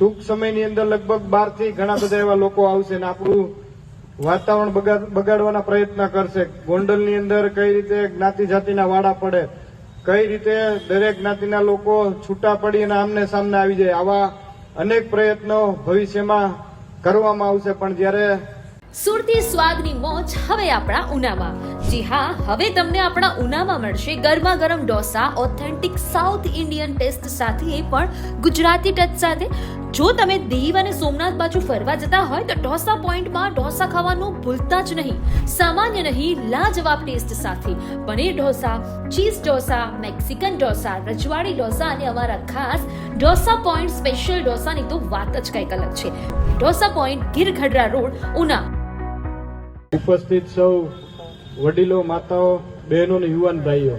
ટૂંક સમયની અંદર લગભગ બારથી ઘણા બધા એવા લોકો આવશે ને આપણું વાતાવરણ બગાડ- બગાડવાના પ્રયત્ન કરશે. ગોંડલની અંદર કઈ રીતે જ્ઞાતિ જાતિના વાડા પડે, કઈ રીતે દરેક જ્ઞાતિના લોકો છૂટા પડી અને આમને સામને આવી જાય, આવા અનેક પ્રયત્નો ભવિષ્યમાં કરવામાં આવશે. પણ જ્યારે સુરતી સ્વાદની મોજ હવે આપણા ઉનામાં. જી હા, હવે તમને આપણા ઉનામાં મળશે ગરમા ગરમ dosa authentic South Indian taste સાથે, પણ ગુજરાતી ટચ સાથે. જો તમે દીવ અને સોમનાથ બાજુ ફરવા જતા હોય તો ઢોસા પોઈન્ટમાં ઢોસા ખાવાનું ભૂલતા જ નહીં. સામાન્ય નહીં, લાજવાબ ટેસ્ટ સાથે. પનીર ઢોસા, ચીઝ ઢોસા, મેક્સિકન ઢોસા, રજવાડી ઢોસા અને અમારા ખાસ ઢોસા પોઈન્ટ સ્પેશિયલ ઢોસાની તો વાત જ કંઈક અલગ છે. Dosa point Girgadhada road, Una. ઉપસ્થિત સૌ વડીલો, માતાઓ, બહેનો અને યુવાન ભાઈઓ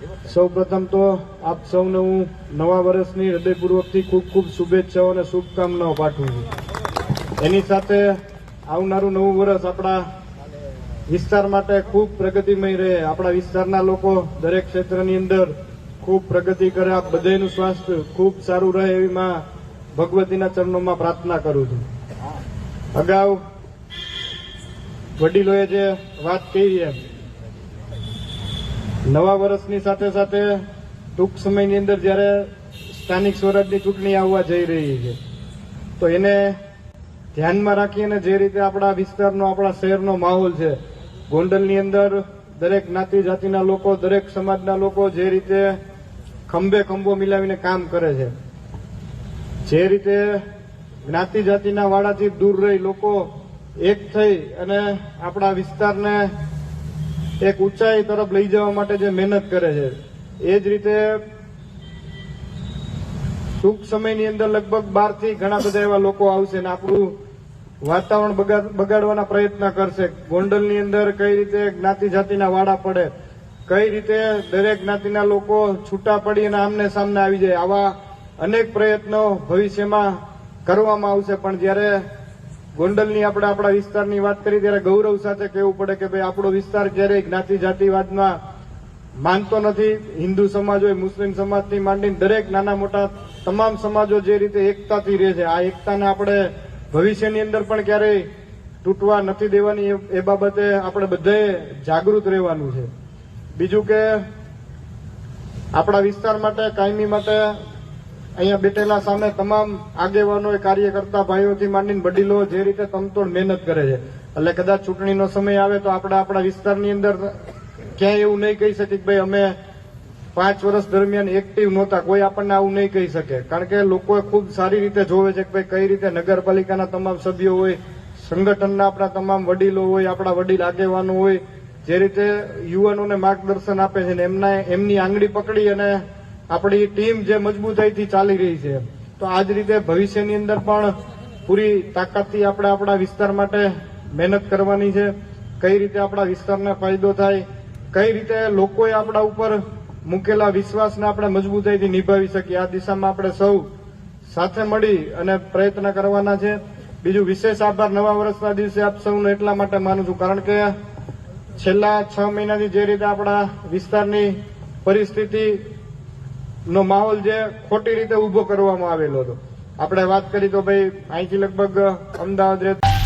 સૌ પ્રથમ તો આપ સૌને હું નવા વર્ષની હૃદયપૂર્વકથી ખૂબ ખૂબ શુભેચ્છાઓ અને શુભકામનાઓ પાઠવું છું. એની સાથે આવનારું નવું વર્ષ આપણા વિસ્તાર માટે ખૂબ પ્રગતિમય રહે. આપણા વિસ્તારના લોકો દરેક ક્ષેત્રની અંદર ખૂબ પ્રગતિ કરે. આપ બધાનું સ્વાસ્થ્ય ખૂબ સારું રહે એવી માં ભગવતીના ચરણોમાં પ્રાર્થના કરું છું. અગાઉ વડીલોએ જે વાત કહી એમ નવા વર્ષની સાથે સાથે ટૂંક સમયની અંદર જ્યારે સ્થાનિક સ્વરાજની ચૂંટણી આવવા જઈ રહી છે, તો એને ધ્યાનમાં રાખીને જે રીતે આપણા વિસ્તારનો, આપણા શહેરનો માહોલ છે, ગોંડલની અંદર દરેક જ્ઞાતિ જાતિના લોકો, દરેક સમાજના લોકો જે રીતે ખંભે ખંભો મિલાવીને કામ કરે છે, જે રીતે જ્ઞાતિ જાતિના વાળાથી દૂર રહી લોકો એક થઈ અને આપણા વિસ્તારને એક ઊંચાઈ તરફ લઈ જવા માટે જે મહેનત કરે છે, એ જ રીતે ટૂંક સમયની અંદર લગભગ બારથી ઘણા બધા એવા લોકો આવશે ને આપણું વાતાવરણ બગાડ- બગાડવાના પ્રયત્ન કરશે. ગોંડલની અંદર કઈ રીતે જ્ઞાતિ જાતિના વાડા પડે, કઈ રીતે દરેક જ્ઞાતિના લોકો છૂટા પડી અને આમને સામને આવી જાય, આવા અનેક પ્રયત્નો ભવિષ્યમાં કરવામાં આવશે. પણ જ્યારે ગોંડલની આપણે આપણા વિસ્તારની વાત કરી, ત્યારે ગૌરવ સાથે કહેવું પડે કે ભાઈ, આપણો વિસ્તાર ક્યારેય જ્ઞાતિ જાતિવાદમાં માનતો નથી. હિન્દુ સમાજ હોય, મુસ્લિમ સમાજથી માંડીને દરેક નાના મોટા તમામ સમાજો જે રીતે એકતાથી રહે છે, આ એકતાને આપણે ભવિષ્યની અંદર પણ ક્યારેય તૂટવા નથી દેવાની. એ- બાબતે આપણે બધાએ જાગૃત રહેવાનું છે. બીજું કે આપણા વિસ્તાર માટે, કાયમી માટે અહીંયા બેઠેલા સામે તમામ આગેવાનો કાર્યકર્તા ભાઈઓથી માંડીને વડીલો જે રીતે તમતોડ મહેનત કરે છે. એટલે કદાચ ચૂંટણીનો સમય આવે તો આપણે આપણા વિસ્તારની અંદર ક્યાંય એવું નહીં કહી શકીએ કે ભાઈ અમે પાંચ વર્ષ દરમિયાન એક્ટિવ નહોતા. કોઈ આપણને આવું નહીં કહી શકે. કારણ કે લોકો ખૂબ સારી રીતે જોવે છે કે ભાઈ કઈ રીતે નગરપાલિકાના તમામ સભ્યો હોય, સંગઠનના આપણા તમામ વડીલો હોય, આપણા વડીલ આગેવાનો હોય, જે રીતે યુવાનોને માર્ગદર્શન આપે છે એમના એમની આંગળી પકડી અને આપણી ટીમ જે મજબૂતાઈથી ચાલી રહી છે, તો આ જ રીતે ભવિષ્યની અંદર પણ પૂરી તાકાતથી આપણે આપણા વિસ્તાર માટે મહેનત કરવાની છે. કઈ રીતે આપણા વિસ્તારને ફાયદો થાય, કઈ રીતે લોકોએ આપણા ઉપર મૂકેલા વિશ્વાસને આપણે મજબૂતાઈથી નિભાવી શકીએ, આ દિશામાં આપણે સૌ સાથે મળી અને પ્રયત્ન કરવાના છે. બીજું વિશેષ આભાર નવા વર્ષના દિવસે આપ સૌને એટલા માટે માનું છું, કારણ કે છેલ્લા છ મહિનાથી જે રીતે આપણા વિસ્તારની પરિસ્થિતિ નો માહોલ જે ખોટી રીતે ઊભો કરવામાં આવેલો હતો. આપણે વાત કરી તો ભાઈ અહીંથી લગભગ અમદાવાદ રહેતા